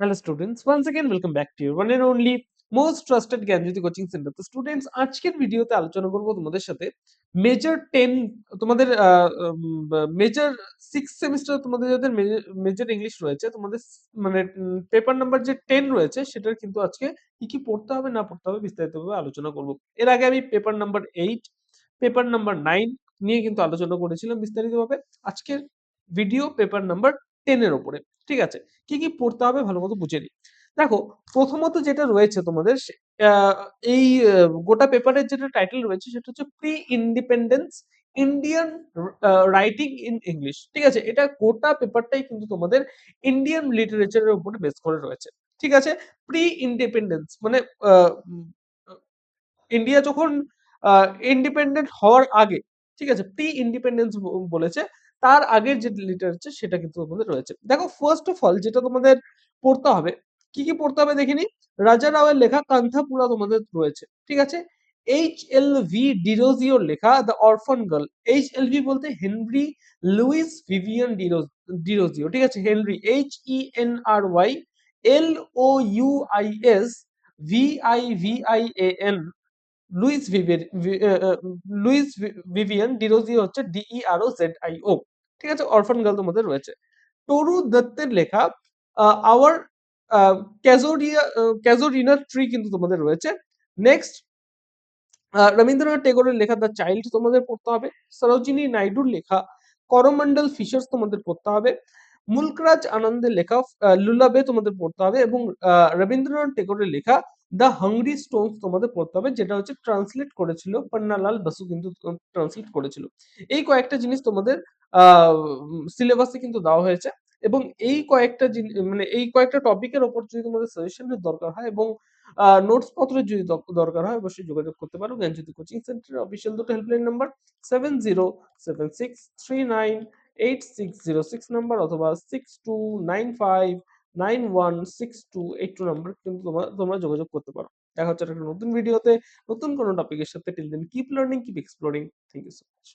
Hello students, once again welcome back to your one and only most trusted Gyanjyoti coaching centre তো students আজকের ভিডিওতে আলোচনা করব তোমাদের সাথে মেজর টেন তোমাদের মেজর সিক্স সেমিস্টার তোমাদের যাদের মেজর ইংলিশ রয়েছে তোমাদের মানে পেপার নাম্বার যে টেন রয়েছে সেটার কিন্তু আজকে কি কি পড়তে হবে না পড়তে হবে বিস্তারিতভাবে আলোচনা করব। এর আগে আমি paper number eight paper number nine নিয়ে কিন্তু আলোচনা করেছিলাম বিস্তারিতভাবে। আজকের ভিডিও পেপার নাম্বার টেনের ওপরে, ঠিক আছে? কি কি পড়তে হবে ভালো মতো বুঝে নিই। দেখো, প্রথমত যেটা রয়েছে তোমাদের এই গোটা পেপারের যেটা টাইটেল রয়েছে সেটা হচ্ছে pre independence Indian writing in English ঠিক আছে? এটা গোটা পেপারটাই কিন্তু তোমাদের ইন্ডিয়ান লিটারেচারের উপরে বেস করে রয়েছে, ঠিক আছে? প্রি ইন্ডিপেন্ডেন্স মানে ইন্ডিয়া যখন ইন্ডিপেন্ডেন্ট হওয়ার আগে, ঠিক আছে? প্রি ইন্ডিপেন্ডেন্স বলেছে তার আগের যে লিটারেচার সেটা কিন্তু তোমাদের রয়েছে। দেখো ফার্স্ট অফ অল যেটা তোমাদের পড়তে হবে, কি কি পড়তে হবে দেখিনি? রাজা রাওয়ের লেখা কান্থাপুরা তোমাদের রয়েছে, ঠিক আছে? এইচ এল ভি ডিরোজিওর লেখা the orphan girl H L V বলতে Henry Louis Vivian Derozio Derozio, ঠিক আছে? Henry H E N R Y L O U I S V I V I A N Louis Vivian Louis Vivian Derozio হচ্ছে D E R O Z I O ঠিক আছে? অরফান girl তোমাদের রয়েছে। তরু দত্তের লেখা hour ক্যাজোরিয়া ক্যাজোরিনা tree কিন্তু তোমাদের রয়েছে। নেক্সট রবীন্দ্রনাথ টেগোরের লেখা দ্য চাইল্ড তোমাদের পড়তে হবে। সরোজিনী নাইডুর লেখা করমন্ডল ফিশার্স তোমাদের পড়তে হবে। মুলকরাজ আনন্দের লেখা লুলাবে তোমাদের পড়তে হবে এবং রবীন্দ্রনাথ টেগোরের লেখা দ্য হাংরি স্টোনস তোমাদের পড়তে হবে, যেটা হচ্ছে ট্রান্সলেট করেছিল পান্নালাল বাসু কিন্তু ট্রান্সলেট করেছিল। এই কয়েকটা জিনিস তোমাদের সিলেবাসে কিন্তু দেওয়া হয়েছে এবং এই কয়েকটা মানে এই কয়েকটা টপিকের ওপর যদি তোমাদের সাজেশনের দরকার হয় এবং নোটস পত্রের যদি দরকার হয়, অবশ্যই যোগাযোগ করতে পারো। জ্ঞান জ্ঞানজ্যোতি কোচিং সেন্টারের অফিসিয়াল দুটো helpline number seven zero seven six three nine eight six zero six number অথবা six two nine five nine one six two eight two number কিন্তু তোমরা তোমরা যোগাযোগ করতে পারো। দেখা হচ্ছে একটা নতুন ভিডিওতে নতুন কোনো টপিকের সাথে। Till then keep learning keep exploring thank you so much